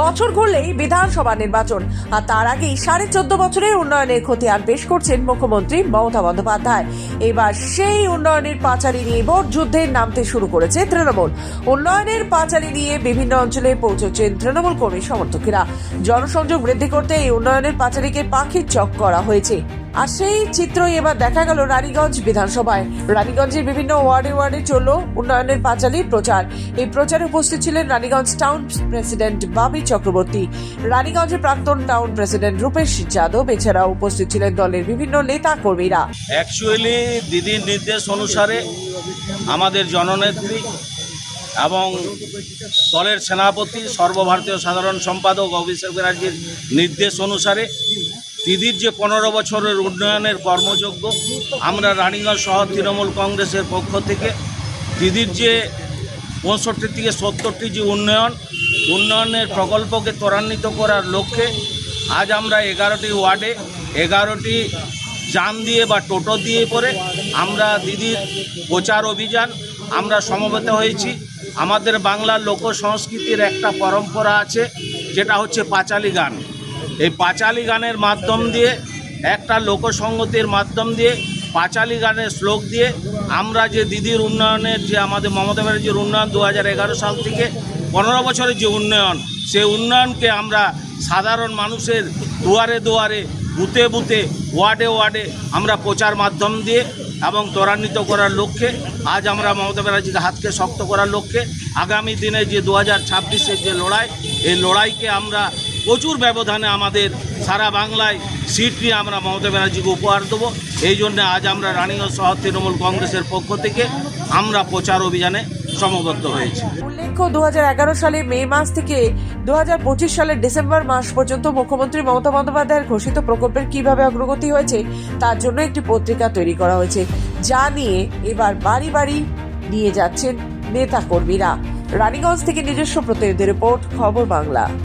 বছর ঘুরলেই বিধানসভা নির্বাচন। আর তার আগেই সাড়ে চোদ্দ বছরের উন্নয়নের ক্ষতি আর পেশ করছেন মুখ্যমন্ত্রী মমতা বন্দ্যোপাধ্যায়। এবার সেই উন্নয়নের পাঁচালী নিয়ে ভোট যুদ্ধে নামতে শুরু করেছে তৃণমূল। উন্নয়নের পাঁচালী নিয়ে বিভিন্ন অঞ্চলে পৌঁছেছেন তৃণমূল কর্মী সমর্থকেরা। জনসংযোগ বৃদ্ধি করতে এই উন্নয়নের পাঁচালীকে পাখির চক করা হয়েছে। আর সেই চিত্রই এবার দেখা গেল রানীগঞ্জ বিধানসভায়। রানীগঞ্জের বিভিন্ন ওয়ার্ডে ওয়ার্ডে চলল উন্নয়নের পাঁচালীর প্রচার। এই প্রচারে উপস্থিত ছিলেন রানীগঞ্জ টাউন প্রেসিডেন্ট বাবি চক্রবর্তী। রানীগঞ্জের প্রাক্তন টাউন প্রেসিডেন্ট রূপেশ যাদব, এছাড়াও উপস্থিত ছিলেন দলের বিভিন্ন নেতা কর্মীরা। অ্যাকচুয়ালি দিদির নির্দেশ অনুসারে আমাদের জননেত্রী এবং দলের সেনাপতি, সর্বভারতীয় সাধারণ সম্পাদক অভিষেক ব্যানার্জির নির্দেশ অনুসারে দিদির যে পনেরো বছরের উন্নয়নের কর্মযোগ্য, আমরা রানীগঞ্জ শহর তৃণমূল কংগ্রেসের পক্ষ থেকে দিদির যে পঁয়ষট্টি থেকে সত্তরটি যে উন্নয়ন, উন্নয়নের প্রকল্পকে ত্বরান্বিত করার লক্ষ্যে আজ আমরা এগারোটি ওয়ার্ডে এগারোটি যান দিয়ে বা টোটো দিয়ে করে আমরা দিদির প্রচার অভিযান, আমরা সমবেত হয়েছি। আমাদের বাংলার লোক সংস্কৃতির একটা পরম্পরা আছে, যেটা হচ্ছে পাঁচালি গান। এই পাঁচালি গানের মাধ্যম দিয়ে, একটা লোকসঙ্গতির মাধ্যম দিয়ে, পাঁচালি গানের শ্লোক দিয়ে আমরা যে দিদির উন্নয়নের যে আমাদের মমতা ব্যানার্জির উন্নয়ন দু হাজার এগারো সাল থেকে পনেরো বছরের যে উন্নয়ন সেই উন্নয়নকে আমরা সাধারণ মানুষের দুয়ারে দুয়ারে, বুথে বুথে, ওয়ার্ডে ওয়ার্ডে আমরা প্রচার মাধ্যম দিয়ে এবং ত্বরান্বিত করার লক্ষ্যে, আজ আমরা মমতা ব্যানার্জিকে হাতকে শক্ত করার লক্ষ্যে, আগামী দিনে যে দু হাজার যে লড়াই, এই লড়াইকে আমরা প্রচুর ব্যবধানে আমাদের সারা বাংলায় সিট নিয়ে আমরা মমতা ব্যানার্জিকে উপহার দেবো। এই জন্য আজ আমরা রানীগঞ্জ শহর তৃণমূল কংগ্রেসের পক্ষ থেকে আমরা প্রচার অভিযানে সমবদ্ধ হয়েছি। উল্লেখ্য, দু হাজার এগারো সালে মে মাস থেকে দু হাজার পঁচিশ সালের ডিসেম্বর মাস পর্যন্ত মুখ্যমন্ত্রী মমতা বন্দ্যোপাধ্যায়ের ঘোষিত প্রকল্পের কীভাবে অগ্রগতি হয়েছে, তার জন্য একটি পত্রিকা তৈরি করা হয়েছে, যা নিয়ে এবার বাড়ি বাড়ি নিয়ে যাচ্ছেন নেতা কর্মীরা রানীগঞ্জ থেকে নিজস্ব প্রতিনিধি রিপোর্ট, খবর বাংলা।